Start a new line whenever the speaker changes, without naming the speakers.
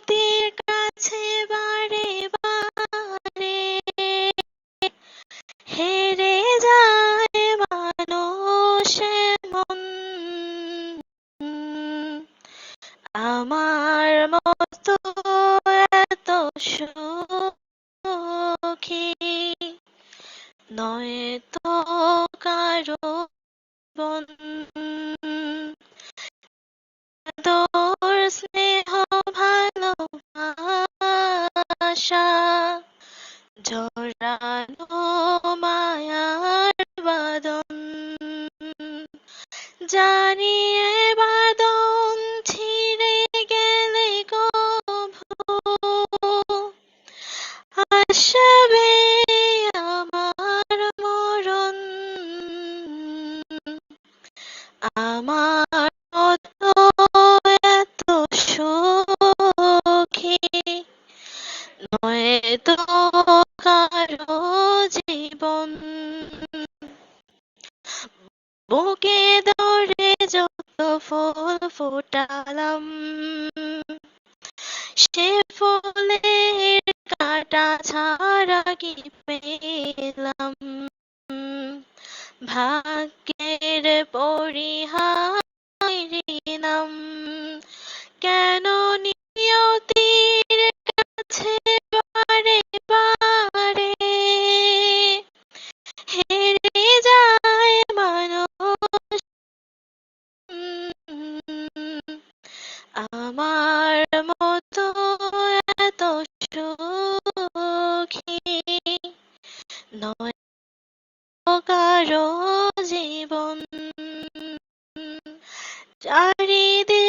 নিয়তির কাছে বারে বারে হেরে যায় মানুষ মন আমার মতো এত সুখী নয় তো কারও বন ভালোবাসা জড়ানো মায়ার বাদন। জানিয়ে বাদন ছিঁড়ে গেলে কভু। আসবে আমার মরণ। আমার তো কারও জীবন। বুকে ধরে যত ফুল ফোটালাম, সে ফুলের কাটা ছাড়া কি পেলাম? ভাগ্যের পরিহারিলাম কেন নিয়তির নয় জীবন চারিদিকে